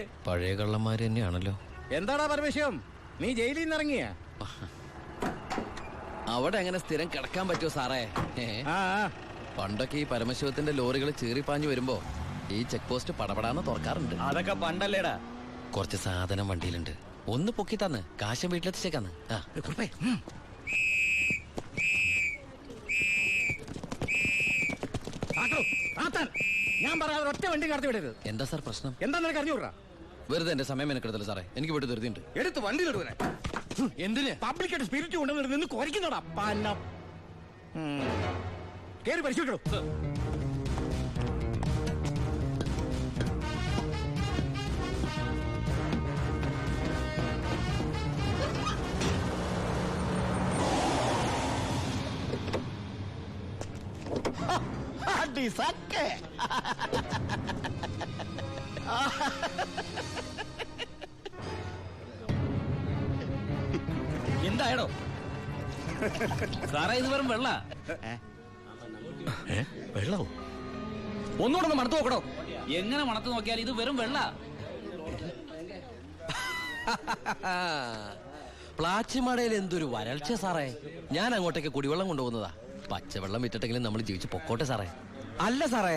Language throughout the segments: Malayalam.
പഴയ കള്ളന്മാര് തന്നെയാണല്ലോ. എന്താടാ പരമേശ്വരം നീ ജയിലിൽ നിന്ന് ഇറങ്ങിയ അവിടെ അങ്ങനെ സ്ഥിരം കിടക്കാൻ പറ്റുമോ സാറേ. പണ്ടൊക്കെ ഈ പരമശിവത്തിന്റെ ലോറികൾ ചീറിപ്പാഞ്ഞു വരുമ്പോ ഈ ചെക്ക് പോസ്റ്റ് പടപടാന്ന് തുറക്കാറുണ്ട്. അതൊക്കെ പണ്ടല്ലേടാ. കുറച്ച് സാധനം വണ്ടിയിലുണ്ട്. ഒന്ന് പൊക്കി തന്ന്. കാശം വീട്ടിലെത്തിച്ചേക്കാന്ന്. ആ. ഞാൻ പറയാതെ ഒറ്റ വണ്ടി കടത്തി വിടരുത് എന്താ സാർ പ്രശ്നം എന്താ നിനക്ക് അറിഞ്ഞൂടാ വെറുതെ എന്റെ സമയം മെനക്കെടുത്തല്ലോ സാറേ എനിക്ക് വീട്ടിൽ ധൃതിയുണ്ട് എടുത്ത് വണ്ടി വണ്ടിയിലിടുവനെ എന്തിന് പബ്ലിക്കായിട്ട് സ്പിരിറ്റ് കൊണ്ടുവന്നിട്ട് നിന്ന് കുറയ്ക്കുന്നോടാ പന്നം കേറി പരിശോധിക്കണോ അടി സക്കേ എന്തായടോ? സാറേ ഇത് വെറും വെള്ള. വെള്ളോ ഒന്നുകൂടെ ഒന്ന് മണത്ത് നോക്കണോ എങ്ങനെ മണത്ത് നോക്കിയാൽ ഇത് വെറും വെള്ള. പ്ലാച്ചിമടയിൽ എന്തൊരു വരൾച്ച സാറേ. ഞാൻ അങ്ങോട്ടേക്ക് കുടിവെള്ളം കൊണ്ടുപോകുന്നതാ. പച്ചവെള്ളം വിറ്റിട്ടെങ്കിലും നമ്മൾ ജീവിച്ച് പൊക്കോട്ടെ സാറേ. അല്ല സാറേ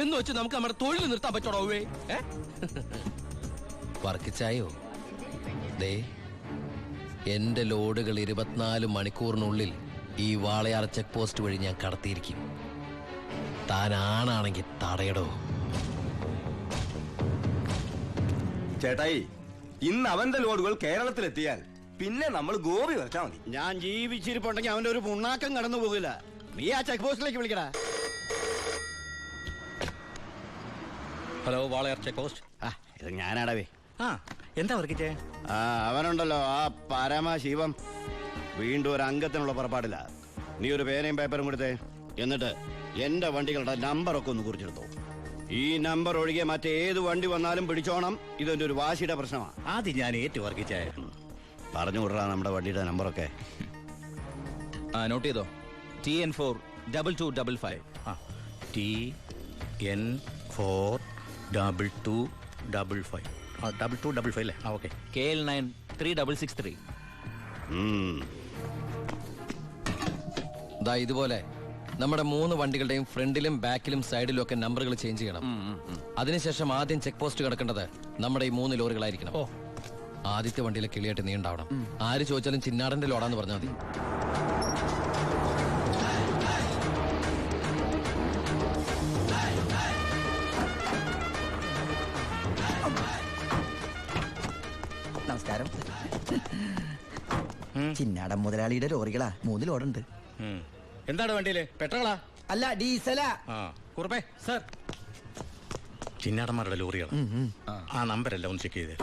എന്ന് വെച്ച് നമുക്ക് നമ്മുടെ തൊഴിൽ നിർത്താൻ പറ്റണോ ഏ? വർക്കിച്ചായോ ദേ എന്റെ ലോഡുകൾ ഇരുപത്തിനാല് മണിക്കൂറിനുള്ളിൽ ഈ വാളയാർ ചെക്ക് പോസ്റ്റ് വഴി ഞാൻ കടത്തിയിരിക്കും. താൻ ആണാണെങ്കിൽ തടയടോ. ചേട്ടായി ഇന്ന് അവന്റെ ലോഡുകൾ കേരളത്തിലെത്തിയാൽ പിന്നെ നമ്മൾ ഗോപി വരച്ചാ മതി. ഞാൻ ജീവിച്ചിരിപ്പുണ്ടെങ്കിൽ അവന്റെ ഒരു പുണ്ണാക്കം കടന്നു പോകില്ല നീ ആ ചെക്ക് പോസ്റ്റിലേക്ക് വിളിക്കടാ. ഹലോ വാളയാർ ചെക്ക് പോസ്റ്റ് ആ ഇത് ഞാനാടവേ ആ എന്താ വർക്കിച്ചേ ആ അവനുണ്ടല്ലോ ആ പരമശിവം. വീണ്ടും ഒരു അംഗത്തിനുള്ള പുറപ്പാടില്ല നീ ഒരു പേനയും പേപ്പറും കൊടുത്തേ. എന്നിട്ട് എന്റെ വണ്ടികളുടെ നമ്പറൊക്കെ ഒന്ന് കുറിച്ചെടുത്തോ. ഈ നമ്പർ ഒഴികെ മറ്റേത് വണ്ടി വന്നാലും പിടിച്ചോണം. ഇതെന്റെ ഒരു വാശിയുടെ പ്രശ്നമാണ് ആദ്യം ഞാൻ ഏറ്റു വർക്കിച്ചേ പറഞ്ഞു വിടറാ നമ്മുടെ വണ്ടിയുടെ നമ്പറൊക്കെ. ആ നോട്ട് ചെയ്തോ? T N four double two double five T N four double two double five ആ ഡബിൾ ടു ഡബിൾ ഫൈവ് അല്ലേ? ആ okay K L nine three double six three ഇതാ ദാ ഇതുപോലെ നമ്മുടെ മൂന്ന് വണ്ടികളുടെയും ഫ്രണ്ടിലും ബാക്കിലും സൈഡിലും ഒക്കെ നമ്പറുകൾ ചേഞ്ച് ചെയ്യണം. അതിനുശേഷം ആദ്യം ചെക്ക് പോസ്റ്റ് കിടക്കേണ്ടത് നമ്മുടെ ഈ മൂന്ന് ലോറികളായിരിക്കണം. ആദ്യത്തെ വണ്ടിയിലെ കിളിയായിട്ട് നീ ഉണ്ടാവണം. ആര് ചോദിച്ചാലും ചിന്നാടന്റെ ലോഡാന്ന് പറഞ്ഞാൽ മതി. ചിന്നാടൻ മുതലാളിയുടെ ലോറികളാ. മൂന്ന് ലോഡുണ്ട് എന്താണ് വണ്ടിയിൽ? പെട്രോളാ? അല്ല ഡീസലാ. കുറുപ്പേ സർ. ചിന്നാടന്മാരുടെ ലോറികൾ ആ നമ്പരല്ല ഒന്ന് ചെക്ക് ചെയ്തേ.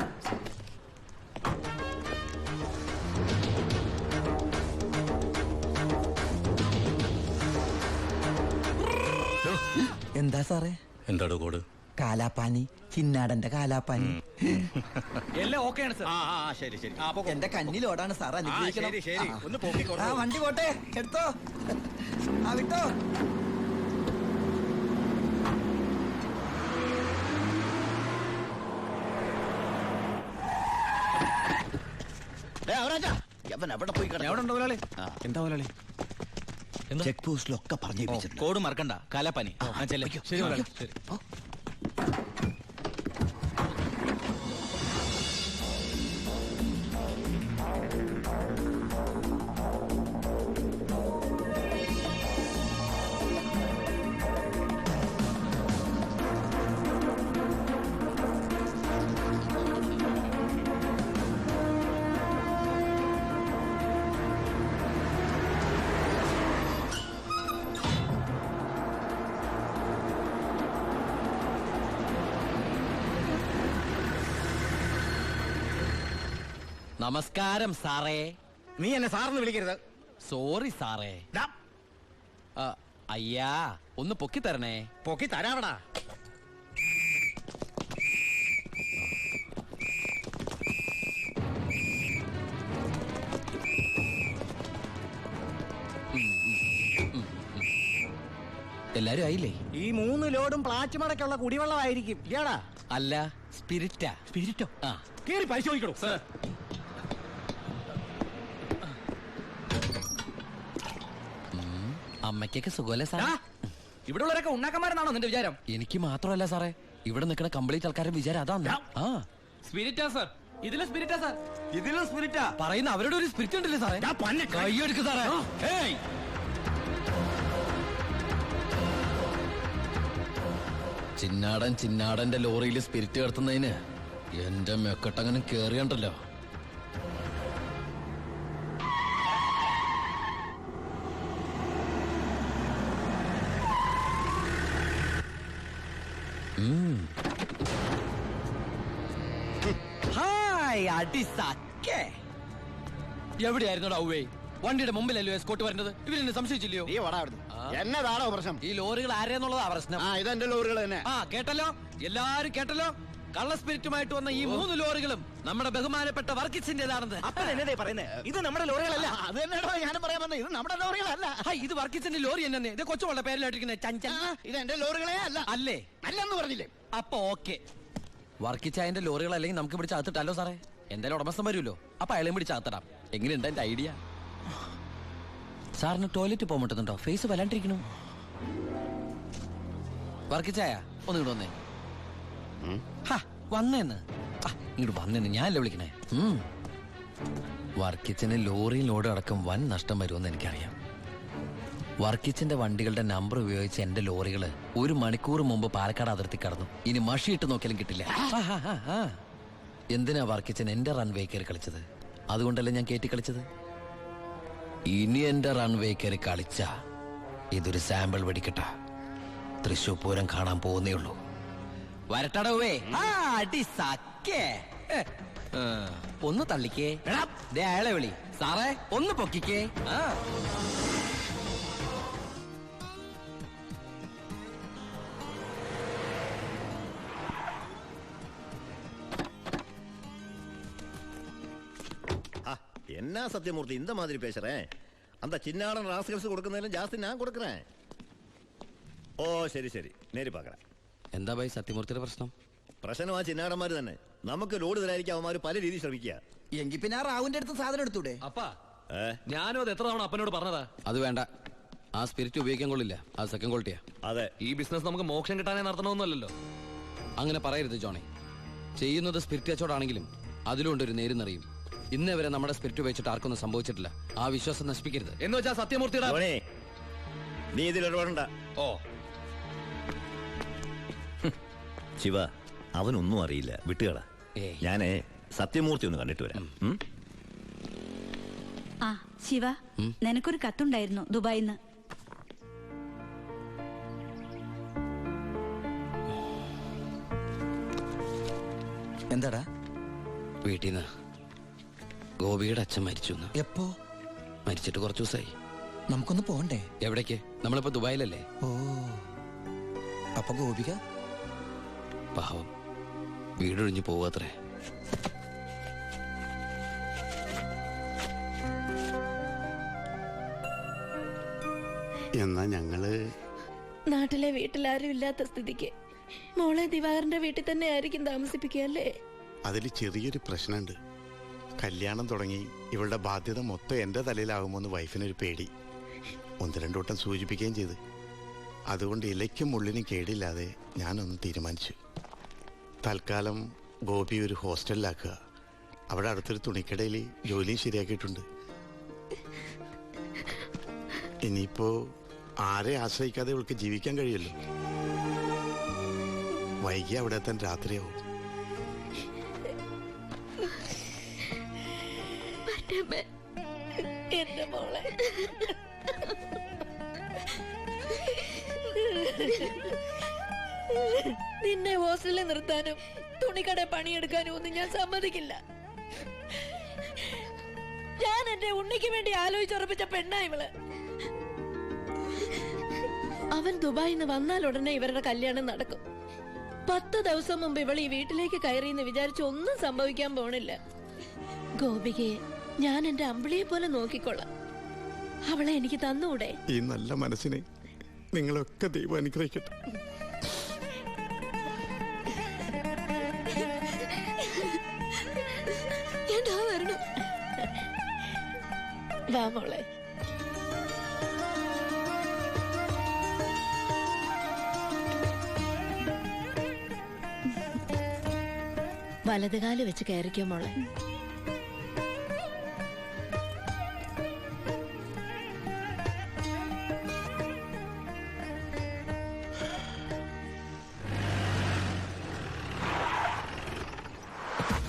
എന്താ സാറേ? എന്താടോ കോഡ്? കാലാപ്പാനി ചിന്നാടന്റെ കാലാപ്പാനി. എല്ലാം ഓക്കെയാണ് സർ. ആ ആ ആ, ശരി ശരി. ആ പൊക്കോ. എന്റെ കണ്ണിലോടാണ് ലോഡാണ് സാർ ആ, അനുഗ്രഹിക്കണം. ശരി ശരി. ആ. ഒന്ന് പോക്കിക്കോളൂ ആ വണ്ടി പോട്ടെ. എടുത്തോ. ആ വിട്ടോ. അവരാച്ചാ, ഇവൻ എവിടെ പോയി കിടന്നു? എവിടെ ഉണ്ടോ മുതലാളി എന്താ മുതലാളി? ചെക്ക് പോസ്റ്റിലൊക്കെ പറഞ്ഞു കോഡ് മറക്കണ്ട. കാലാപ്പനി. ആ, ചെല്ല്. ശരി മുതലാളി. ശരി. നമസ്കാരം സാറേ. നീ എന്നെ സാറിന് വിളിക്കരുത്. സോറി സാറേ. ദാ, ആ, അയ്യാ ഒന്ന് പൊക്കി തരണേ. പൊക്കി തരാവടാ. എല്ലാരും ആയില്ലേ? ഈ മൂന്ന് ലോഡും പ്ലാച്ചുമടക്കുള്ള കുടിവെള്ളമായിരിക്കും. ഇയാടാ അല്ല സ്പിരിറ്റാ. സ്പിരിറ്റോ? ആ. കേറി പരിശോധിക്കണോ? അമ്മയ്ക്കൊക്കെ സുഖമല്ലേ സാറേ? ഇവിടെ ഉള്ളവരൊക്കെ ഉണ്ണാക്കന്മാരെന്നാണോ നിന്റെ വിചാരം? എനിക്ക് മാത്രമല്ല സാറേ. ഇവിടെ നിൽക്കുന്ന കംപ്ലീറ്റ് ആൾക്കാരും വിചാരം അതാണ് ആ. സ്പിരിറ്റാ സാർ. ഇതിലും സ്പിരിറ്റാ സാർ. ഇതിലും സ്പിരിറ്റാ? പറയുന്ന അവരുടെ ഒരു സ്പിരിറ്റ് ഉണ്ടല്ലേ സാറേ? കൈയെടുക്ക് സാറേ. ചിന്നാടൻ ചിന്നാടന്റെ ലോറിയിൽ സ്പിരിറ്റ് കടത്തുന്നതിന് എന്റെ മെക്കട്ടങ്ങനെ കേറിയണ്ടല്ലോ. ഹായ് അടി സക്കേ എവിടെയായിരുന്നു ഔവേ വണ്ടിയുടെ മുമ്പിലല്ലോ എസ്കോട്ട് വരുന്നത് ഇവരെന്നെ സംശയിച്ചില്ലയോ? നീ വടാ അവിടുന്ന്. എന്നതാണോ പ്രശ്നം? ഈ ലോറികൾ ആരെന്നുള്ളതാ പ്രശ്നം. ആ ഇതെന്റെ ലോറികൾ തന്നെ. ആ കേട്ടല്ലോ? എല്ലാരും കേട്ടല്ലോ? കള്ള സ്പിരിറ്റുമായിട്ട് വന്ന ഈ മൂന്ന് ലോറികളും നമ്മുടെ ബഹുമാനപ്പെട്ട വർക്കിച്ചിന്റേതാണെന്ന് അപ്പൊ എന്നതേ പറയുന്നത് ഇത് നമ്മുടെ ലോറികളല്ല. അത് തന്നെയാണോ ഞാനും പറയാൻ വന്നത് ഇത് നമ്മുടെ ലോറികളല്ല. ഇത് വർക്കിച്ചിന്റെ ലോറി എന്നെ ഇത് കൊച്ചുമുള്ള പേരിലായിട്ടിരിക്കുന്നത് ചഞ്ചൽ ഇത് എന്റെ ലോറികളെ അല്ല. അല്ലേ? അല്ലെന്ന് പറഞ്ഞില്ലേ? അപ്പൊ ഓക്കെ. വർക്കിച്ചായന്റെ ലോറികൾ അല്ലെങ്കിൽ നമുക്ക് ഇവിടെ അകത്തിട്ടല്ലോ സാറേ? എന്തായാലും ഉടമസ്ഥൻ വരുമല്ലോ. അപ്പൊ അയാളെയും പിടിച്ച് അകത്തിടാം എങ്ങനെയുണ്ട് എന്റെ ഐഡിയ? സാറിന് ടോയ്ലറ്റ് പോകാൻ പറ്റുന്നുണ്ടോ? ഫേസ് വല്ലാണ്ടിരിക്കണു വർക്കിച്ചായ ഒന്ന് ഇങ്ങോട്ട് വന്നേ. വന്നേന്ന്. ഇങ്ങോട്ട് വന്നേന്ന്. ഞാനല്ലേ വിളിക്കണേ? ഉം. വർക്കിച്ചന് ലോറിയിൽ ലോഡ് അടക്കം വൻ നഷ്ടം വരുമെന്ന് എനിക്കറിയാം. വർക്കിച്ചിന്റെ വണ്ടികളുടെ നമ്പർ ഉപയോഗിച്ച് എന്റെ ലോറികൾ ഒരു മണിക്കൂർ മുമ്പ് പാലക്കാട് അതിർത്തി കടന്നു. ഇനി മഷിയിട്ട് നോക്കിയാലും കിട്ടില്ല. എന്തിനാ വർക്കിച്ചൻ എന്റെ റൺവേ കയറി കളിച്ചത്? അതുകൊണ്ടല്ലേ ഞാൻ കയറ്റി കളിച്ചത്? ഇനി എന്റെ റൺവേ കയറി കളിച്ച ഇതൊരു സാമ്പിൾ വെടിക്കട്ട. തൃശൂർ പൂരം കാണാൻ പോകുന്നേ ഉള്ളൂ. വരട്ടടവേ. ആ അടി സക്കേ ഒന്ന് തള്ളിക്കേ. എടാ ദേ അയാളെ വിളി. സാറേ ഒന്ന് പൊക്കിക്കേ. ആ. என்ன சத்தியமூர்த்தி இந்த மாதிரி பேசுறேன் அந்த சின்னாடன் ராஸ்கல்ஸ் கொடுக்கறதுல ஜாஸ்தி நான் கொடுக்குறேன் ஓ சரி சரி நேரி பார்க்குறேன் എന്താ ഭായി സത്യമൂർത്തിയുടെ പ്രശ്നം? പ്രശ്നം ആ ചിന്നാടന്മാർ തന്നെ. നമുക്ക് ലോഡ് തരായിരിക്കും അവന്മാർ പല രീതി ശ്രമിക്കുക. എങ്കിൽ പിന്നെ ആ റാവുന്റെ അടുത്ത് സാധനം എടുത്തൂടെ? അപ്പാ ഏ? ഞാനും അത് എത്ര തവണ അപ്പനോട് പറഞ്ഞതാ? അത് വേണ്ട. ആ സ്പിരിറ്റ് ഉപയോഗിക്കാൻ കൊള്ളില്ല. അത് സെക്കൻഡ് ക്വാളിറ്റിയാ അതെ. ഈ ബിസിനസ് നമുക്ക് മോക്ഷം കിട്ടാനേ നടത്തണമെന്നല്ലോ അങ്ങനെ പറയരുത് ജോണി. ചെയ്യുന്നത് സ്പിരിറ്റ് കച്ചവടാണെങ്കിലും അതിലുണ്ട് ഒരു നേരും ഇന്നേ വരെ നമ്മുടെ സ്പിരിറ്റ് ഉപയോഗിച്ചിട്ട് ആർക്കൊന്നും സംഭവിച്ചിട്ടില്ല. ആ വിശ്വാസം നശിപ്പിക്കരുത്. എന്ന് വെച്ചാ സത്യമൂർത്തിയുടെ ധോണി നീ ഇതിൽ ഇടപെടണ്ട ഓ. ശിവ അവനൊന്നും അറിയില്ല. വിട്ടുകള. ഏയ്. ഞാനേ സത്യമൂർത്തി ഒന്ന് കണ്ടിട്ട് വരാം. ഉം? ആ ശിവ നിനക്കൊരു കത്തുണ്ടായിരുന്നു ദുബായിന്ന്. എന്താടാ? വീട്ടിൽ നിന്ന് ഗോപിയുടെ അച്ഛൻ മരിച്ചു എന്ന് എപ്പോ? മരിച്ചിട്ട് കുറച്ചു ദിവസമായി നമുക്കൊന്ന് പോണ്ടേ? എവിടേക്ക്? നമ്മളിപ്പോ ദുബായിലല്ലേ? ഓ. അപ്പൊ ഗോപിക? പാവം. വീടൊഴിഞ്ഞു പോവാത്രേ. എന്നാ ഞങ്ങൾ നാട്ടിലെ വീട്ടിലാരും ഇല്ലാത്ത സ്ഥിതിക്ക് മോളെ ദിവാകരന്റെ വീട്ടിൽ തന്നെ ആയിരിക്കും താമസിപ്പിക്കുക അല്ലേ? അതിൽ ചെറിയൊരു പ്രശ്നമുണ്ട്. കല്യാണം തുടങ്ങി ഇവളുടെ ബാധ്യത മൊത്തം എന്റെ തലയിലാകുമോന്ന് വൈഫിനൊരു പേടി. ഒന്ന് രണ്ടു വട്ടം സൂചിപ്പിക്കുകയും ചെയ്ത്. അതുകൊണ്ട് ഇലയ്ക്കും മുള്ളിനും കേടില്ലാതെ ഞാനൊന്ന് തീരുമാനിച്ചു. തൽക്കാലം ഗോപി ഒരു ഹോസ്റ്റലിലാക്കുക. അവിടെ അടുത്തൊരു തുണിക്കടയിൽ ജോലിയും ശരിയാക്കിയിട്ടുണ്ട്. ഇനിയിപ്പോ ആരെ ആശ്രയിക്കാതെ ഇവൾക്ക് ജീവിക്കാൻ കഴിയല്ലോ വൈകി അവിടെ എത്താൻ രാത്രിയാവും. എന്റെ മോളെ. നിന്നെ ഹോസ്റ്റലിൽ നിർത്താനും തുണിക്കട പണിയെടുക്കാനും ഒന്നും ഞാൻ സമ്മതിക്കില്ല. ഞാൻ എന്റെ ഉണ്ണിക്ക് വേണ്ടി ആലോചിച്ചുറപ്പിച്ച പെണ്ണാ ഇവൾ. അവൻ ദുബായിൽ നിന്ന് വന്നാൽ ഉടനെ ഇവരുടെ കല്യാണം നടക്കും. പത്ത് ദിവസം മുമ്പ് ഇവൾ ഈ വീട്ടിലേക്ക് കയറിയെന്ന് വിചാരിച്ച് ഒന്നും സംഭവിക്കാൻ പോണില്ല. ഗോപികയെ ഞാൻ എന്റെ അമ്പിളിയെ പോലെ നോക്കിക്കൊള്ളാം. അവളെ എനിക്ക് തന്നൂടെ? ഈ നല്ല മനസ്സിനെ നിങ്ങളൊക്കെ ദൈവം അനുഗ്രഹിക്കട്ടെ. വാ മോളെ. വലതുകാൽ വെച്ച് കയറിക്കോ മോളെ.